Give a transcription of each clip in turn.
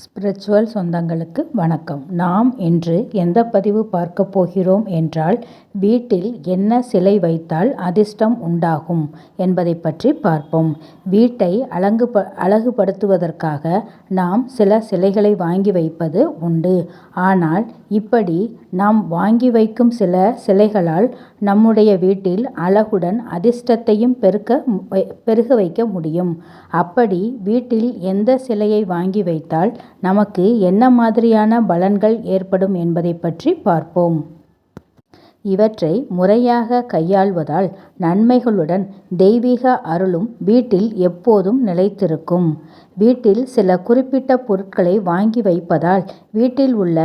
Spiritual சொந்தங்களுக்கு வணக்கம். நாம் இன்று எந்த பதிவு பார்க்க போகிறோம் என்றால் வீட்டில் என்ன சிலை வைத்தால் அதிர்ஷ்டம் உண்டாகும் என்பதை பற்றி பார்ப்போம். வீட்டை அழகு அழகுபடுத்துவதற்காக நாம் சில சிலைகளை வாங்கி வைப்பது உண்டு. ஆனால் இப்படி நாம் வாங்கி வைக்கும் சில சிலைகளால் நம்முடைய வீட்டில் அழகுடன் அதிர்ஷ்டத்தையும் பெருக்க பெருக வைக்க முடியும். அப்படி வீட்டில் எந்த சிலையை வாங்கி வைத்தால் நமக்கு என்ன மாதிரியான பலன்கள் ஏற்படும் என்பதை பற்றி பார்ப்போம். இவற்றை முறையாக கையாள்வதால் நன்மைகளுடன் தெய்வீக அருளும் வீட்டில் எப்போதும் நிலைத்திருக்கும். வீட்டில் சில குறிப்பிட்ட பொருட்களை வாங்கி வைப்பதால் வீட்டில் உள்ள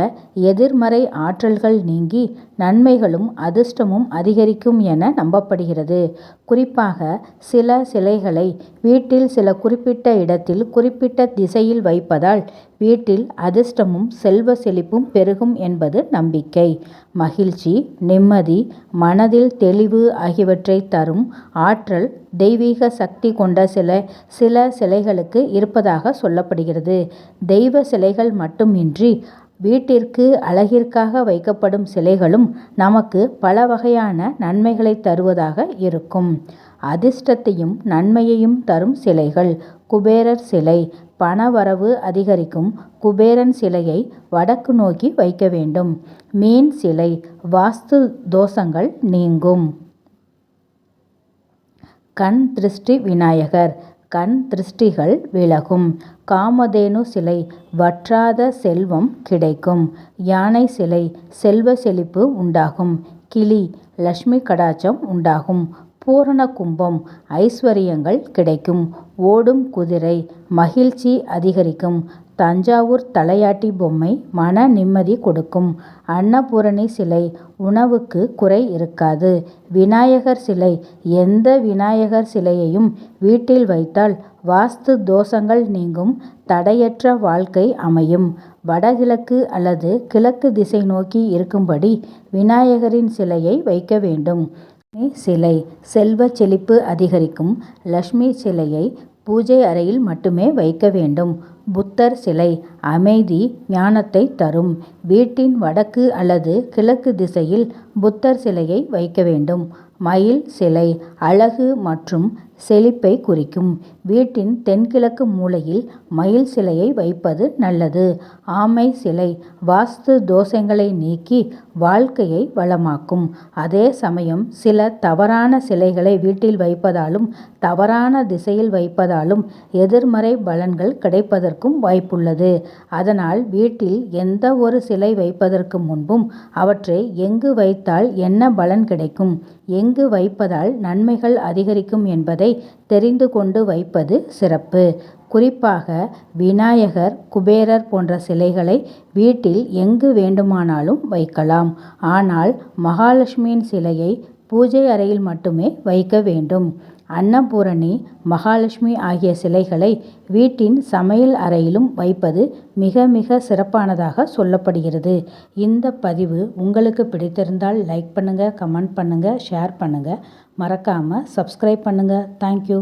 எதிர்மறை ஆற்றல்கள் நீங்கி நன்மைகளும் அதிர்ஷ்டமும் அதிகரிக்கும் என நம்பப்படுகிறது. குறிப்பாக சில சிலைகளை வீட்டில் சில குறிப்பிட்ட இடத்தில் குறிப்பிட்ட திசையில் வைப்பதால் வீட்டில் அதிர்ஷ்டமும் செல்வ செழிப்பும் பெருகும் என்பது நம்பிக்கை. மகிழ்ச்சி நிம்மதி மனதில் தெளிவு ஆகியவற்றை தரும் ஆற்றல் தெய்வீக சக்தி கொண்ட சில சில சிலைகளுக்கு இருப்பதாக சொல்லப்படுகிறது. தெய்வ சிலைகள் மட்டுமின்றி வீட்டிற்கு அழகிற்காக வைக்கப்படும் சிலைகளும் நமக்கு பல வகையான நன்மைகளை தருவதாக இருக்கும். அதிர்ஷ்டத்தையும் நன்மையையும் தரும் சிலைகள் குபேரர் சிலை. பணவரவு அதிகரிக்கும் குபேரன் சிலையை வடக்கு நோக்கி வைக்க வேண்டும். மீன் சிலை. வாஸ்து தோஷங்கள் நீங்கும். கண் திருஷ்டி விநாயகர். கண் திருஷ்டிகள் விலகும். காமதேனு சிலை. வற்றாத செல்வம் கிடைக்கும். யானை சிலை. செல்வ செழிப்பு உண்டாகும். கிளி. லட்சுமி கடாச்சம் உண்டாகும். பூரண கும்பம் ஐஸ்வர்யங்கள் கிடைக்கும். ஓடும் குதிரை மகிழ்ச்சி அதிகரிக்கும். தஞ்சாவூர் தலையாட்டி பொம்மை மன நிம்மதி கொடுக்கும். அன்னபூரணி சிலை உணவுக்கு குறை இருக்காது. விநாயகர் சிலை எந்த விநாயகர் சிலையையும் வீட்டில் வைத்தால் வாஸ்து தோஷங்கள் நீங்கும். தடையற்ற வாழ்க்கை அமையும். வடகிழக்கு அல்லது கிழக்கு திசை நோக்கி இருக்கும்படி விநாயகரின் சிலையை வைக்க வேண்டும். சிலை செல்வ செழிப்பு அதிகரிக்கும் லக்ஷ்மி சிலையை பூஜை அறையில் மட்டுமே வைக்க வேண்டும். புத்தர் சிலை அமைதி ஞானத்தை தரும். வீட்டின் வடக்கு அல்லது கிழக்கு திசையில் புத்தர் சிலையை வைக்க வேண்டும். மயில் சிலை அழகு மற்றும் செழிப்பை குறிக்கும். வீட்டின் தென்கிழக்கு மூலையில் மயில் சிலையை வைப்பது நல்லது. ஆமை சிலை வாஸ்து தோஷங்களை நீக்கி வாழ்க்கையை வளமாக்கும். அதே சமயம் சில தவறான சிலைகளை வீட்டில் வைப்பதாலும் தவறான திசையில் வைப்பதாலும் எதிர்மறை பலன்கள் கிடைப்பதற்கும் வாய்ப்புள்ளது. அதனால் வீட்டில் எந்த ஒரு சிலை வைப்பதற்கு முன்பும் அவற்றை எங்கு வைத்தால் என்ன பலன் கிடைக்கும்? எங்கு வைப்பதால் நன்மைகள் அதிகரிக்கும் என்பதை என்பதை தெரிந்து கொண்டு வைப்பது சிறப்பு. குறிப்பாக விநாயகர் குபேரர் போன்ற சிலைகளை வீட்டில் எங்கு வேண்டுமானாலும் வைக்கலாம். ஆனால் மகாலட்சுமியின் சிலையை பூஜை அறையில் மட்டுமே வைக்க வேண்டும். அன்னபூரணி மகாலட்சுமி ஆகிய சிலைகளை வீட்டின் சமையல் அறையிலும் வைப்பது மிக மிக சிறப்பானதாக சொல்லப்படுகிறது. இந்த பதிவு உங்களுக்கு பிடித்திருந்தால் லைக் பண்ணுங்கள் கமெண்ட் பண்ணுங்கள் ஷேர் பண்ணுங்கள் மறக்காமல் சப்ஸ்கிரைப் பண்ணுங்கள் தேங்க்யூ